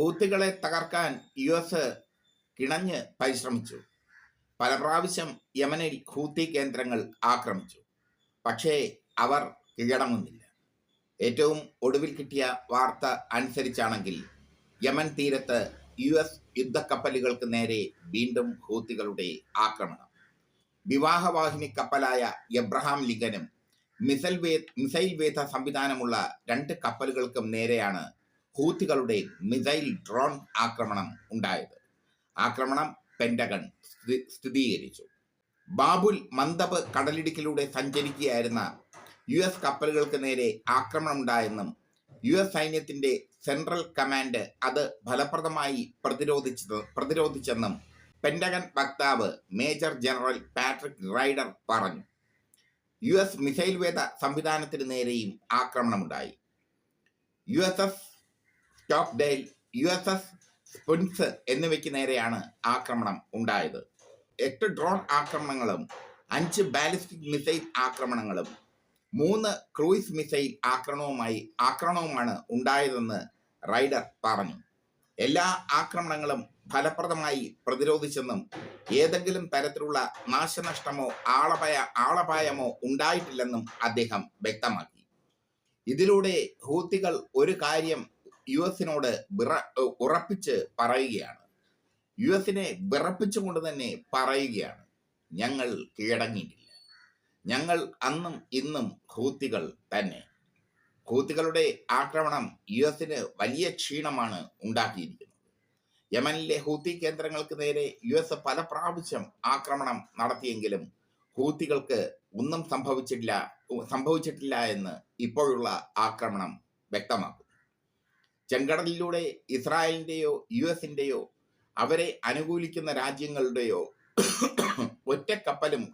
ഹൂത്തികളെ തകർക്കാൻ U S കിണഞ്ഞ് പരിശ്രമിച്ചു. പല പ്രാവശ്യം യമനിൽ ഹൂത്തി കേന്ദ്രങ്ങൾ ആക്രമിച്ചു. പക്ഷേ അവർ കീഴടങ്ങുന്നില്ല ഏറ്റവും ഒടുവിൽ കിട്ടിയ വാർത്ത അനുസരിച്ചാണെങ്കിൽ യമൻ തീരത്ത് യു എസ് യുദ്ധക്കപ്പലുകൾക്ക് നേരെ വീണ്ടും ഹൂത്തികളുടെ ആക്രമണം. വിവാഹവാഹിനി കപ്പലായ എബ്രഹാം ലിങ്കനും മിസൈൽ വേ മിസൈൽ വേധ സംവിധാനമുള്ള രണ്ട് കപ്പലുകൾക്കും നേരെയാണ് ഹൂത്തികളുടെ മിസൈൽ ഡ്രോൺ ആക്രമണം ഉണ്ടായത്. ആക്രമണം സ്ഥി- സ്ഥിരീകരിച്ചു ബാബുൽ മന്ദബ് കടലിടുക്കിലൂടെ സഞ്ചരിക്കുകയായിരുന്ന യു എസ് കപ്പലുകൾക്ക് നേരെ ആക്രമണമുണ്ടായെന്നും യു എസ് സൈന്യത്തിന്റെ സെൻട്രൽ കമാൻഡ് അത് ഫലപ്രദമായി പ്രതിരോധിച്ചത് പ്രതിരോധിച്ചെന്നും പെന്റഗൺ വക്താവ് മേജർ ജനറൽ പാട്രിക് റൈഡർ പറഞ്ഞു. യു എസ് മിസൈൽ വേദ സംവിധാനത്തിന് നേരെയും ആക്രമണമുണ്ടായി. U S S Stockdale U S S Spruance എന്നിവയ്ക്ക് നേരെയാണ് ആക്രമണം ഉണ്ടായത്. എട്ട് ഡ്രോൺ ആക്രമണങ്ങളും അഞ്ച് ബാലിസ്റ്റിക് മിസൈൽ ആക്രമണങ്ങളും മൂന്ന് ക്രൂയിസ് മിസൈൽ ആക്രമണവുമായി ആക്രമണവുമാണ് ഉണ്ടായതെന്ന് റൈഡർ പറഞ്ഞു. എല്ലാ ആക്രമണങ്ങളും ഫലപ്രദമായി പ്രതിരോധിച്ചെന്നും ഏതെങ്കിലും തരത്തിലുള്ള നാശനഷ്ടമോ ആളപായ ആളപായമോ ഉണ്ടായിട്ടില്ലെന്നും അദ്ദേഹം വ്യക്തമാക്കി. ഇതിലൂടെ ഹൂത്തികൾ ഒരു കാര്യം യു എസിനോട് ഉറപ്പിച്ച് പറയുകയാണ്. യു എസിനെ വിറപ്പിച്ചുകൊണ്ട് തന്നെ പറയുകയാണ്. ഞങ്ങൾ കീഴടങ്ങിയിട്ടില്ല. ഞങ്ങൾ അന്നും ഇന്നും ഹൂത്തികൾ തന്നെ. ഹൂത്തികളുടെ ആക്രമണം യു എസിന് വലിയ ക്ഷീണമാണ് ഉണ്ടാക്കിയിരിക്കുന്നത്. യമനിലെ ഹൂത്തി കേന്ദ്രങ്ങൾക്ക് നേരെ യു എസ് പല പ്രാവശ്യം ആക്രമണം നടത്തിയെങ്കിലും ഹൂത്തികൾക്ക് ഒന്നും സംഭവിച്ചിട്ടില്ല സംഭവിച്ചിട്ടില്ല എന്ന് ഇപ്പോഴുള്ള ആക്രമണം വ്യക്തമാക്കുന്നു. ചെങ്കടലിലൂടെ ഇസ്രായേലിന്റെയോ യു എസിന്റെയോ അവരെ അനുകൂലിക്കുന്ന രാജ്യങ്ങളുടെയോ ഒറ്റ കപ്പലും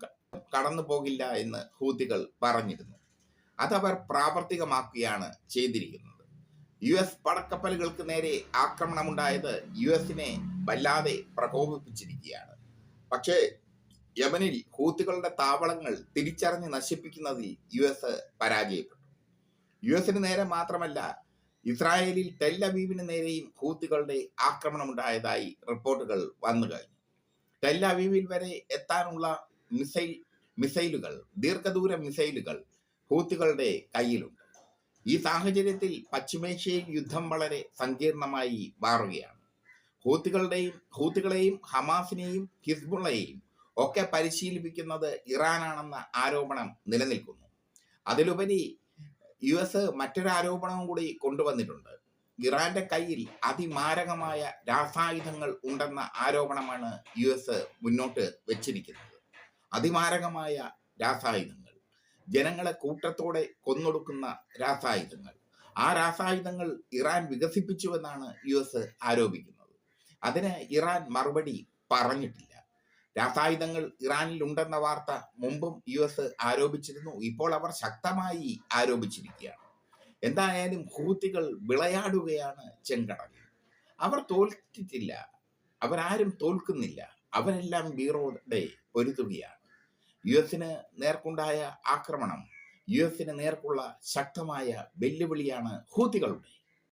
കടന്നു പോകില്ല എന്ന് ഹൂതികൾ പറഞ്ഞിരുന്നു. അതവർ പ്രാവർത്തികമാക്കുകയാണ് ചെയ്തിരിക്കുന്നത്. യു എസ് പടക്കപ്പലുകൾക്ക് നേരെ ആക്രമണമുണ്ടായത് യു എസിനെ വല്ലാതെ പ്രകോപിപ്പിച്ചിരിക്കുകയാണ്. പക്ഷേ യമനിൽ ഹൂത്തികളുടെ താവളങ്ങൾ തിരിച്ചറിഞ്ഞ് നശിപ്പിക്കുന്നതിൽ യു എസ് പരാജയപ്പെട്ടു. യു എസിന് നേരെ മാത്രമല്ല ഇസ്രായേലിൽ ടെല്ലവീവിന് നേരെയും ഹൂത്തികളുടെ ആക്രമണമുണ്ടായതായി റിപ്പോർട്ടുകൾ വന്നു കഴിഞ്ഞു. ടെല്ലവീവിൽ വരെ എത്താനുള്ള മിസൈൽ മിസൈലുകൾ ദീർഘദൂര മിസൈലുകൾ ഹൂത്തികളുടെ കയ്യിലുണ്ട്. ഈ സാഹചര്യത്തിൽ പശ്ചിമേഷ്യയിൽ യുദ്ധം വളരെ സങ്കീർണമായി മാറുകയാണ്. ഹൂത്തികളുടെയും ഹൂത്തികളെയും ഹമാസിനെയും ഹിസ്ബുള്ളയെയും ഒക്കെ പരിശീലിപ്പിക്കുന്നത് ഇറാനാണെന്ന ആരോപണം നിലനിൽക്കുന്നു. അതിലുപരി യു എസ് മറ്റൊരു ആരോപണവും കൂടി കൊണ്ടുവന്നിട്ടുണ്ട്. ഇറാന്റെ കയ്യിൽ അതിമാരകമായ രാസായുധങ്ങൾ ഉണ്ടെന്ന ആരോപണമാണ് യു എസ് മുന്നോട്ട് വെച്ചിരിക്കുന്നത്. അതിമാരകമായ രാസായുധങ്ങൾ. ജനങ്ങളെ കൂട്ടത്തോടെ കൊന്നൊടുക്കുന്ന രാസായുധങ്ങൾ. ആ രാസായുധങ്ങൾ ഇറാൻ വികസിപ്പിച്ചുവെന്നാണ് യു എസ് ആരോപിക്കുന്നത്. അതിന് ഇറാൻ മറുപടി പറഞ്ഞിട്ടില്ല. രാസായുധങ്ങൾ ഇറാനിൽ ഉണ്ടെന്ന വാർത്ത മുമ്പും യു എസ് ആരോപിച്ചിരുന്നു. ഇപ്പോൾ അവർ ശക്തമായി ആരോപിച്ചിരിക്കുകയാണ്. എന്തായാലും ഹൂത്തികൾ വിളയാടുകയാണ് ചെങ്കടൽ അവർ തോൽക്കിട്ടില്ല അവരാരും തോൽക്കുന്നില്ല. അവരെല്ലാം ബീറോടെ പൊരുതുകയാണ്. യു എസിന് നേർക്കുണ്ടായ ആക്രമണം യു എസിന് നേർക്കുള്ള ശക്തമായ വെല്ലുവിളിയാണ് ഹൂത്തികളുടെ